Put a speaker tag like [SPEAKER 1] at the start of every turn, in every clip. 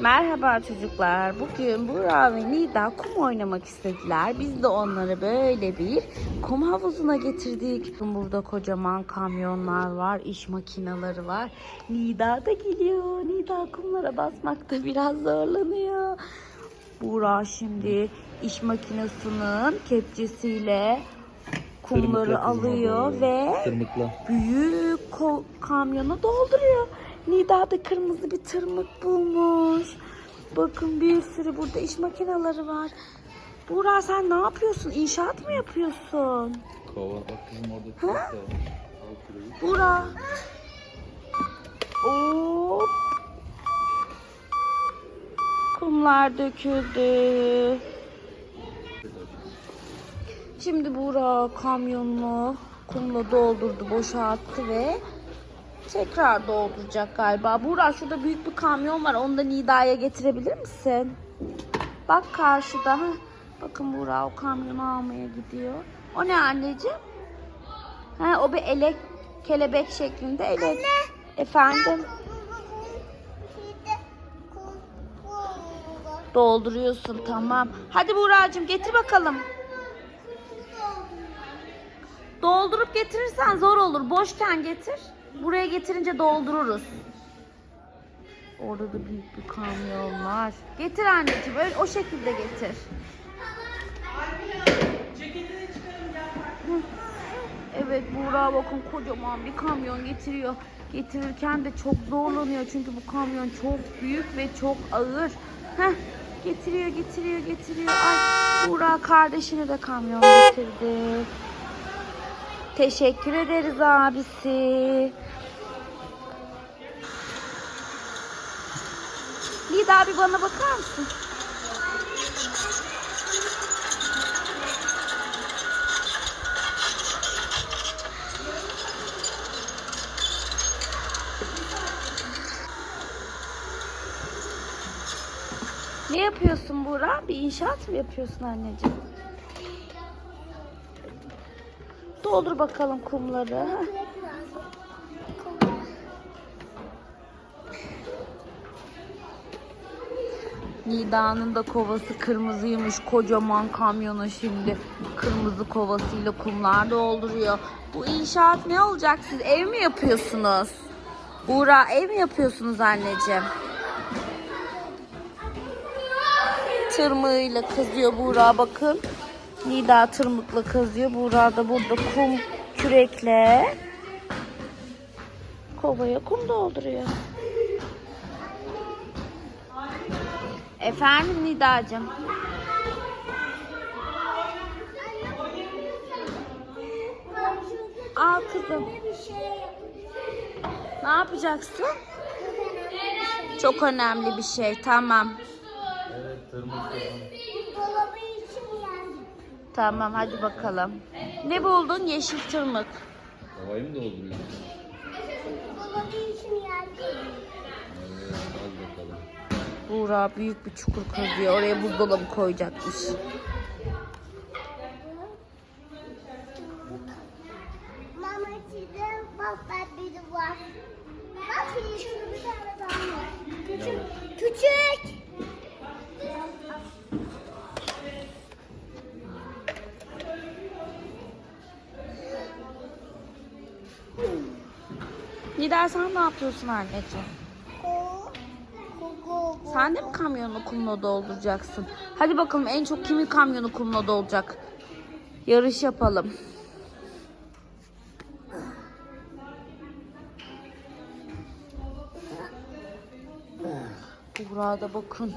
[SPEAKER 1] Merhaba çocuklar. Bugün Burak ve Nida kum oynamak istediler. Biz de onları böyle bir kum havuzuna getirdik. Burada kocaman kamyonlar var, iş makineleri var. Nida da geliyor. Nida kumlara basmakta biraz zorlanıyor. Burak şimdi iş makinesinin kepçesiyle kumları alıyor ve
[SPEAKER 2] Tırmıkla.
[SPEAKER 1] büyük kamyona dolduruyor. Nida da kırmızı bir tırmık bulmuş. Bakın bir sürü burada iş makineleri var. Buğra sen ne yapıyorsun? İnşaat mı yapıyorsun?
[SPEAKER 2] Kova. Bak kızım orada var.
[SPEAKER 1] Buğra. Hop. Kumlar döküldü. Şimdi Buğra kamyonunu kumla doldurdu, boşalttı ve tekrar dolduracak galiba. Buğra şurada büyük bir kamyon var. Onu da Nida'ya getirebilir misin? Bak karşıda. Heh. Bakın Buğra o kamyonu almaya gidiyor. O ne anneciğim? Ha, o bir elek, kelebek şeklinde elek. Efendim? Dolduruyorsun tamam. Hadi Buğra'cığım getir bakalım. Doldurup getirirsen zor olur. Boşken getir. Buraya getirince doldururuz. Orada da büyük bir kamyon var. Getir anneciğim. Öyle o şekilde getir. Evet Buğra bakın kocaman bir kamyon getiriyor. Getirirken de çok zorlanıyor çünkü bu kamyon çok büyük ve çok ağır. Heh, getiriyor getiriyor getiriyor. Ay Buğra kardeşini de kamyon getirdi. Teşekkür ederiz abisi. Lida abi bana bakar mısın? Ne yapıyorsun Buğra? Bir inşaat mı yapıyorsun anneciğim? Doldur bakalım kumları. Nida'nın da kovası kırmızıymış. Kocaman kamyonu şimdi kırmızı kovasıyla kumlar dolduruyor. Bu inşaat ne olacak? Siz ev mi yapıyorsunuz? Uğra ev mi yapıyorsunuz anneciğim? Tırmığıyla kazıyor Buğra bakın. Nida tırmıkla kazıyor. Buğra da burada kum kürekle kovaya kum dolduruyor. Efendim Nidacığım. Al kızım. Ne yapacaksın? Çok önemli bir şey. Tamam.
[SPEAKER 2] Evet
[SPEAKER 1] Tamam hadi bakalım. Ne buldun? Yeşil tırmık.
[SPEAKER 2] Havayı mı dolduruyorsun? Evet al bakalım.
[SPEAKER 1] Buğra büyük bir çukur kazıyor. Oraya buzdolabı koyacakmış.
[SPEAKER 3] Mama çizim bak ben biri var. Bak şurada bir tane daha var. Küçük. Küçük.
[SPEAKER 1] Nida sen ne yapıyorsun anneciğim? Sen de mi kamyonu kumla dolduracaksın? Hadi bakalım en çok kimin kamyonu kumla dolacak? Yarış yapalım. Burada bakın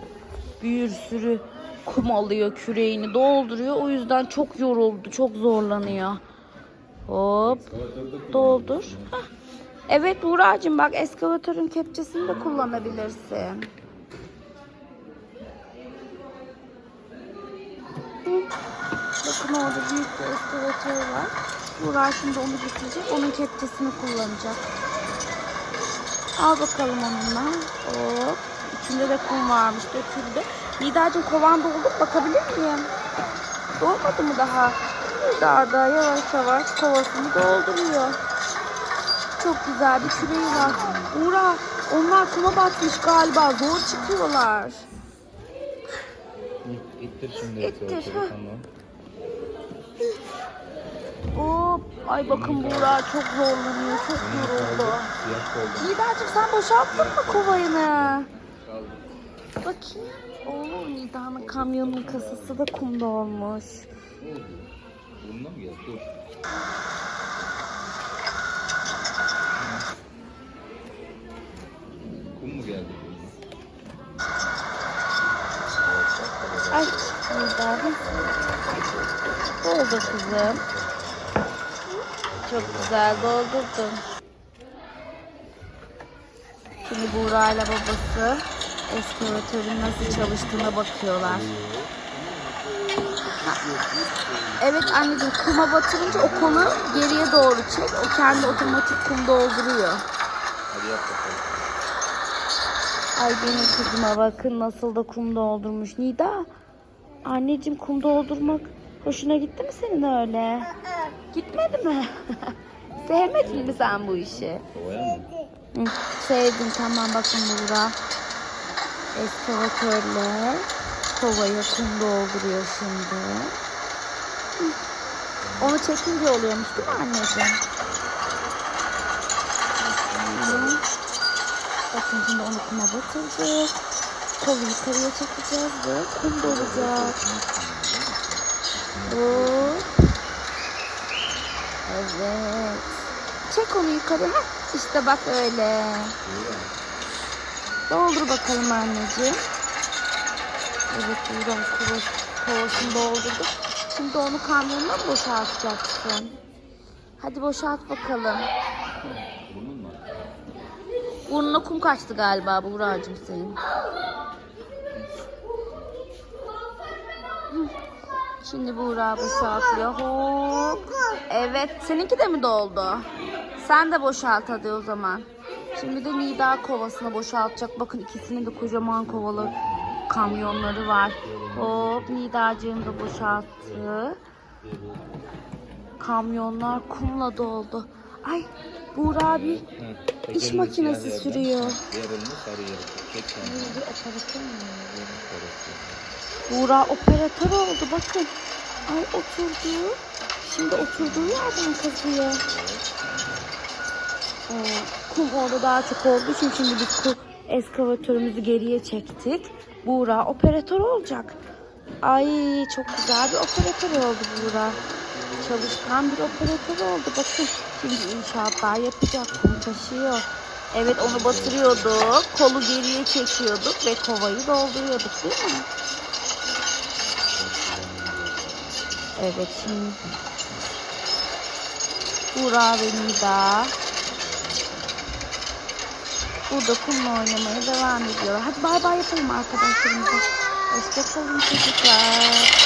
[SPEAKER 1] bir sürü kum alıyor küreğini dolduruyor. O yüzden çok yoruldu, çok zorlanıyor. Hop doldur. Hah. Evet Buğra'cığım bak eskavatörün kepçesini de kullanabilirsin. Bakın orada büyük bir eskavatör var. Buğra şimdi onu getirecek. Onun kepçesini kullanacak. Al bakalım onunla. Hop. İçinde de kum varmış döküldü. Nidacığım kovan doldu. Bakabilir miyim? Dolmadı mı daha? Nida da yavaş yavaş kovasını dolduruyor. Çok güzel bir küreği var. Buğra Onlar kuma batmış galiba. Zor çıkıyorlar.
[SPEAKER 2] İttir şimdi.
[SPEAKER 1] İttir.
[SPEAKER 2] Tamam.
[SPEAKER 1] Hop. Ay bakın Buğra çok zorlanıyor. Çok yoruldu. Nida'cığım sen boşalttın mı kovayını? Bakayım. Oo Nida'nın kamyonun kasası da kumda olmuş.
[SPEAKER 2] Bundan mı geldi? Dur.
[SPEAKER 1] Nida. Doldur kızım. Çok güzel doldurdun. Şimdi Buğra ile babası eskavatörün nasıl çalıştığına bakıyorlar. Evet anneciğim kuma batırınca o kolu geriye doğru çek. O kendi otomatik kum dolduruyor. Ay benim kızıma bakın nasıl da kum doldurmuş. Nida anneciğim kum doldurmak hoşuna gitti mi senin öyle? Gitmedi mi? Sevmedin mi sen bu işi? Hı, sevdim tamam bakın burada. Eskavatörle kovaya kum dolduruyor şimdi. Hı. Onu çekince oluyormuş değil mi anneciğim? Hı. Bakın şimdi onu kuma batırdık. Kolu yukarıya çekeceğiz ve kum dolacak. Bu. Evet. Çek onu yukarı. Heh, işte bak öyle. Doldur bakalım anneciğim. Evet buradan kovas, kovasını doldurduk. Şimdi onu kamyonuna boşaltacaksın? Hadi boşalt bakalım. Burnuna kum kaçtı galiba Buğra'cığım senin. Şimdi Buğra boşaltıyor. Hop. Evet. Seninki de mi doldu? Sen de boşalt hadi o zaman. Şimdi de Nida kovasına boşaltacak. Bakın ikisinin de kocaman kovalı kamyonları var. Hop Nida'cığım da boşalttı. Kamyonlar kumla doldu. Ay Buğra abi
[SPEAKER 2] Ha,
[SPEAKER 1] İş makinesi
[SPEAKER 2] siyah yerden,
[SPEAKER 1] sürüyor.
[SPEAKER 2] Yere. Çek kendini.
[SPEAKER 1] bir operatör mü? Buğra operatör oldu bakın. Ay oturdu. Şimdi oturduğu yerden kazıyor. Ee, kum orada daha çok olduğu için şimdi biz kum eskavatörümüzü geriye çektik. Buğra operatör olacak. Ay çok güzel bir operatör oldu Buğra. Çalışkan bir operatör oldu. Bakın şimdi inşaatlar yapacak. Kum taşıyor. Evet onu batırıyorduk. Kolu geriye çekiyorduk ve kovayı dolduruyorduk değil mi? Evet şimdi Buğra ve Nida burada kumla oynamaya devam ediyorlar. Hadi bay bay yapalım arkadaşlarımıza. Hoşçakalın çocuklar.